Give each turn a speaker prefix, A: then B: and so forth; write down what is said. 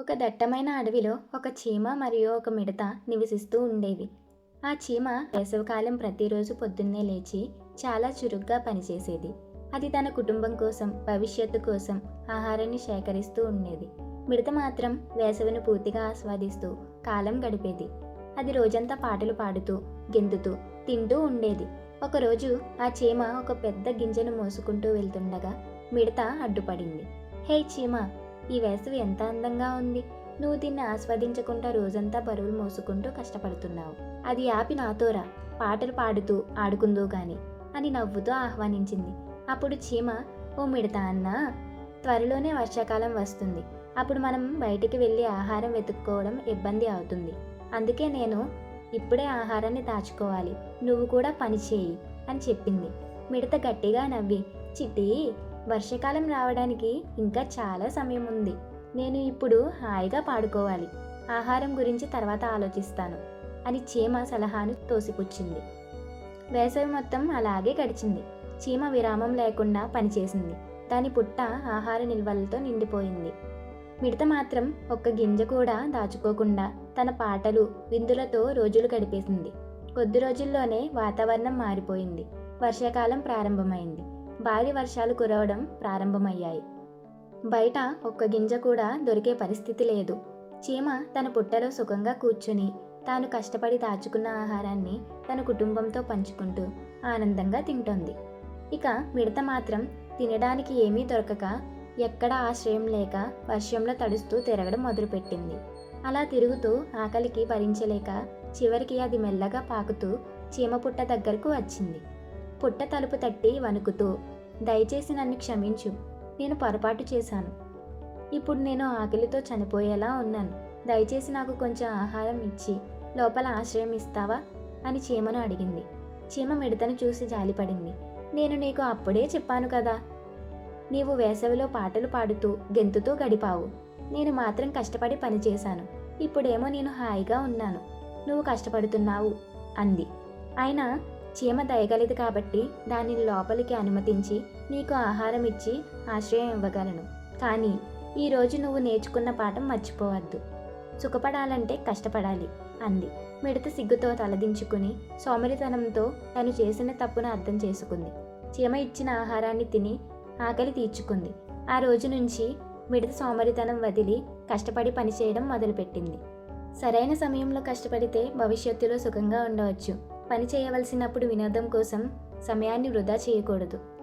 A: ఒక దట్టమైన అడవిలో ఒక చీమ మరియు ఒక మిడత నివసిస్తూ ఉండేవి. ఆ చీమ వేసవికాలం ప్రతిరోజు పొద్దున్నే లేచి చాలా చురుగ్గా పనిచేసేది. అది తన కుటుంబం కోసం భవిష్యత్తు కోసం ఆహారాన్ని సేకరిస్తూ ఉండేది. మిడత మాత్రం వేసవిని పూర్తిగా ఆస్వాదిస్తూ కాలం గడిపేది. అది రోజంతా పాటలు పాడుతూ గెంతుతూ తింటూ ఉండేది. ఒకరోజు ఆ చీమ ఒక పెద్ద గింజను మోసుకుంటూ వెళ్తుండగా మిడత అడ్డుపడింది. హే చీమ ఈ వేసవి ఎంత అందంగా ఉంది? నువ్వు దీన్ని ఆస్వాదించకుండా రోజంతా బరువులు మోసుకుంటూ కష్టపడుతున్నావు. అది ఆపి నాతోరా పాటలు పాడుతూ ఆడుకుందో గాని అని నవ్వుతూ ఆహ్వానించింది. అప్పుడు చీమ ఓ మిడతా అన్నా త్వరలోనే వర్షాకాలం వస్తుంది. అప్పుడు మనం బయటికి వెళ్ళి ఆహారం వెతుక్కోవడం ఇబ్బంది అవుతుంది. అందుకే నేను ఇప్పుడే ఆహారాన్ని దాచుకోవాలి. నువ్వు కూడా పని చేయి అని చెప్పింది. మిడత గట్టిగా నవ్వి చిట్టి వర్షాకాలం రావడానికి ఇంకా చాలా సమయం ఉంది. నేను ఇప్పుడు హాయిగా పాడుకోవాలి. ఆహారం గురించి తర్వాత ఆలోచిస్తాను అని చీమ సలహాను తోసిపుచ్చింది. వేసవి మొత్తం అలాగే గడిచింది. చీమ విరామం లేకుండా పనిచేసింది. దాని పుట్ట ఆహార నిల్వలతో నిండిపోయింది. మిడత మాత్రం ఒక్క గింజ కూడా దాచుకోకుండా తన పాటలు విందులతో రోజులు గడిపేసింది. కొద్ది రోజుల్లోనే వాతావరణం మారిపోయింది. వర్షాకాలం ప్రారంభమైంది. భారీ వర్షాలు కురవడం ప్రారంభమయ్యాయి. బయట ఒక్క గింజ కూడా దొరికే పరిస్థితి లేదు. చీమ తన పుట్టలో సుఖంగా కూర్చుని తాను కష్టపడి దాచుకున్న ఆహారాన్ని తన కుటుంబంతో పంచుకుంటూ ఆనందంగా తింటోంది. ఇక మిడత మాత్రం తినడానికి ఏమీ దొరకక ఎక్కడ ఆశ్రయం లేక వర్షంలో తడుస్తూ తిరగడం మొదలుపెట్టింది. అలా తిరుగుతూ ఆకలికి భరించలేక చివరికి అది మెల్లగా పాకుతూ చీమ పుట్ట దగ్గరకు వచ్చింది. పుట్ట తలుపు తట్టి వణుకుతూ దయచేసి నన్ను క్షమించు. నేను పొరపాటు చేశాను. ఇప్పుడు నేను ఆకలితో చనిపోయేలా ఉన్నాను. దయచేసి నాకు కొంచెం ఆహారం ఇచ్చి లోపల ఆశ్రయం ఇస్తావా? అని చీమను అడిగింది. చీమ మిడతను చూసి జాలిపడింది. నేను నీకు అప్పుడే చెప్పాను కదా. నీవు వేసవిలో పాటలు పాడుతూ గెంతుతూ గడిపావు. నేను మాత్రం కష్టపడి పనిచేశాను ఇప్పుడేమో నేను హాయిగా ఉన్నాను. నువ్వు కష్టపడుతున్నావు అంది. అయినా చీమ దయగలదు కాబట్టి దానిని లోపలికి అనుమతించి నీకు ఆహారం ఇచ్చి ఆశ్రయం ఇవ్వగలను. కానీ ఈరోజు నువ్వు నేర్చుకున్న పాఠం మర్చిపోవద్దు. సుఖపడాలంటే కష్టపడాలి అంది. మిడత సిగ్గుతో తలదించుకుని సోమరితనంతో తను చేసిన తప్పును అర్థం చేసుకుంది. చీమ ఇచ్చిన ఆహారాన్ని తిని ఆకలి తీర్చుకుంది. ఆ రోజు నుంచి మిడత సోమరితనం వదిలి కష్టపడి పనిచేయడం మొదలుపెట్టింది. సరైన సమయంలో కష్టపడితే భవిష్యత్తులో సుఖంగా ఉండవచ్చు. పని చేయవలసినప్పుడు వినోదం కోసం సమయాన్ని వృధా చేయకూడదు.